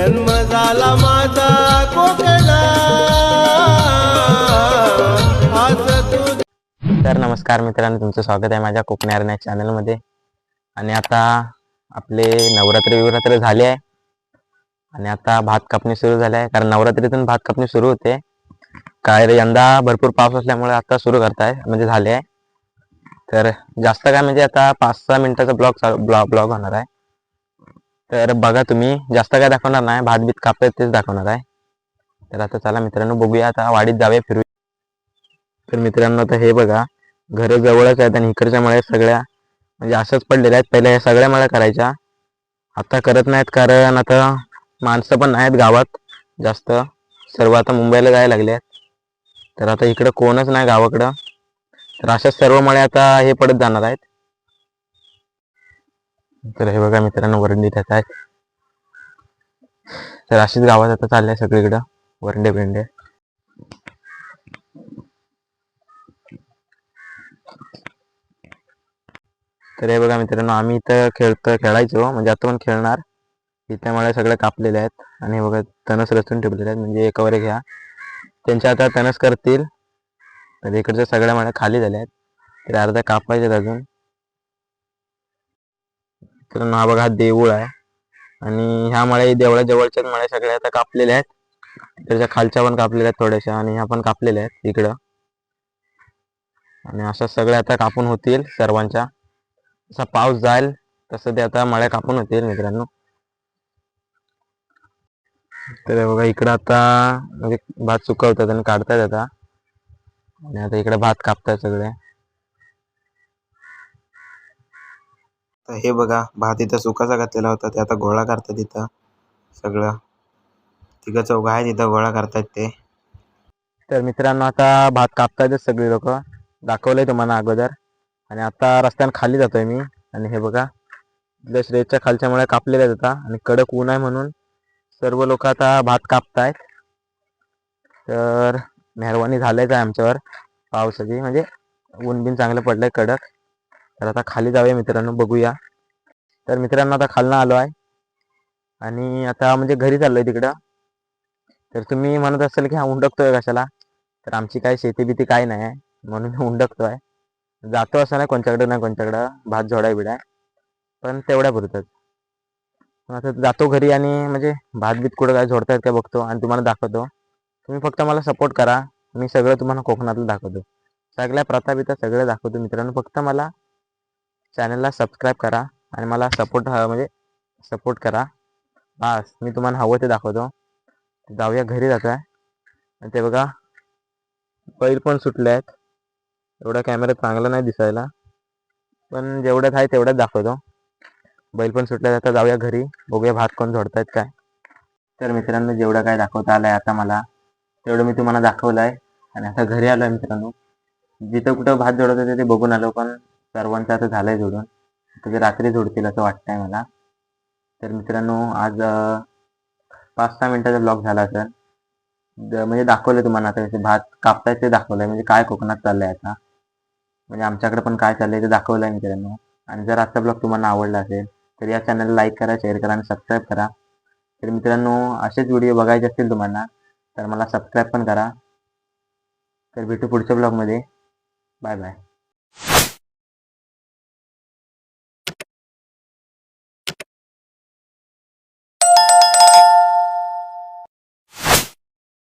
जन्म झाला माझा कोकणा. तर नमस्कार मित्रांनो तुमचं स्वागत आहे माझ्या कोकणी अरण्या चॅनलमध्ये आणि आता आपले नवरात्र विवरात्र झाले आहे. आणि आता भात कापणी सुरू झाली आहे कारण नवरात्रीतून भात कापणी सुरू होते. काय रे यंदा भरपूर पाऊस असल्यामुळे आता सुरू करताय म्हणजे झाले आहे. तर जास्त काय म्हणजे आता पाच सहा मिनिटाचा ब्लॉग ब्लॉग ब्लॉग होणार आहे. तर बघा तुम्ही जास्त काय दाखवणार नाही भात बीत कापत तेच दाखवणार आहे. तर आता चला मित्रांनो बघूया आता वाडीत जाऊया फिरू. तर मित्रांनो आता हे बघा घर जवळच आहेत आणि इकडच्या मळ्या सगळ्या म्हणजे असंच पडलेल्या आहेत. पहिल्या या सगळ्या मळ्या करायच्या. आता करत नाहीत कारण आता माणसं पण नाहीत गावात जास्त. सर्व आता मुंबईला जायला लागले आहेत. तर आता इकडं कोणच नाही गावाकडं. तर अशाच सर्व मळे आता हे पडत जाणार आहेत. तर हे बघा मित्रांनो वरंडी त्यात आहेत तर अशीच गावात आता चालले सगळीकडं वरंडे बिरंडे. तर हे बघा मित्रांनो आम्ही इथं खेळतो खेळायचो म्हणजे आता पण खेळणार. इथे मला सगळं कापलेले आहेत. आणि बघा तणस रचून ठेवलेले आहेत म्हणजे एकावर एक घ्या त्यांच्या आता तणस करतील. तर इकडच्या सगळ्या मला खाली झाल्या आहेत. तर अर्ध्या कापायचे अजून. मित्रांनो हा बघा हा देऊळ आहे. आणि ह्या मळ्या देवळा जवळच्याच मळ्या सगळ्या आता कापलेल्या आहेत. त्याच्या खालच्या पण कापलेल्या आहेत थोड्याशा आणि ह्या पण कापलेल्या आहेत इकडं. आणि अशा सगळ्या आता कापून होतील सर्वांच्या. जसा पाऊस जाईल तसं ते आता मळ्या कापून होतील मित्रांनो. तर बघा इकडं आता म्हणजे भात सुकवतात आणि काढतात आता. आणि आता इकडे भात कापतात सगळे. तर हे बघा भात इथं सुकाचा घातलेला होता ते आता गोळा करतात इथं सगळं. तिघं चौघं आहेत इथं गोळा करतात ते. तर मित्रांनो आता भात कापतायतच सगळी लोक. दाखवलंय तुम्हाला अगोदर. आणि आता रस्त्यानं खाली जातोय मी. आणि हे बघा इथल्या श्रेजच्या खालच्या मुळे कापलेल्या आहेत आता. आणि कडक ऊन आहे म्हणून सर्व लोक आता भात कापतायत. तर मेहरबानी झालंच आहे आमच्यावर? पावसाची. म्हणजे ऊन बिन चांगलं पडलंय कडक. तर आता खाली जाऊया मित्रांनो बघूया. तर मित्रांनो आता खालनं आलो आहे. आणि आता म्हणजे घरी चाललोय तिकडं. तर तुम्ही म्हणत असाल की हा उंडकतोय कशाला? तर आमची काय शेती बिती काय नाही आहे. म्हणून मी उंडकतोय जातो असं नाही कोणच्याकडे नाही कोणच्याकडं. भात झोडाय बिडाय. पण तेवढ्या पुरतच. आता जातो घरी आणि म्हणजे भात बीत कुठं काय झोडतायत काय बघतो आणि तुम्हाला दाखवतो. तुम्ही फक्त मला सपोर्ट करा. मी सगळं तुम्हाला कोकणातलं दाखवतो. सगळ्या प्रथा सगळं दाखवतो मित्रांनो. फक्त मला चॅनलला सबस्क्राईब करा. आणि मला सपोर्ट म्हणजे सपोर्ट करा. बस मी तुम्हाला हवं ते दाखवतो. जाऊया घरी जातो आहे आणि ते बघा बैल पण सुटले आहेत एवढा कॅमेरा चांगला नाही दिसायला. पण जेवढ्यात आहे तेवढ्याच दाखवतो. बैल पण सुटल्या आता जाऊया घरी. बघूया भात कोण झोडतायत काय. तर मित्रांनो जेवढं काय दाखवता आलंय आता मला तेवढं मी तुम्हाला दाखवलं आहे आणि आता घरी आलो आहे मित्रांनो. जिथं कुठं भात जोडत होते ते बघून आलो पण सर्वांचं आता झालंय जोडून. तर ते रात्री जोडतील असं वाटतंय मला. तर मित्रांनो आज पाच सहा मिनिटाचा ब्लॉग झाला सर म्हणजे दाखवलं तुम्हाला आता कसे भात कापताय ते दाखवलंय. म्हणजे काय कोकणात चाललंय आता? म्हणजे आमच्याकडे पण काय चाललंय ते दाखवलंय मित्रांनो. आणि जर आजचा ब्लॉग तुम्हाला आवडला असेल तर या चॅनलला लाईक करा शेअर करा आणि सबस्क्राईब करा. तर मित्रांनो असेच व्हिडिओ बघायचे असतील तुम्हाला तर मला सबस्क्राईब पण करा. तर भेटू पुढच्या ब्लॉगमध्ये बाय बाय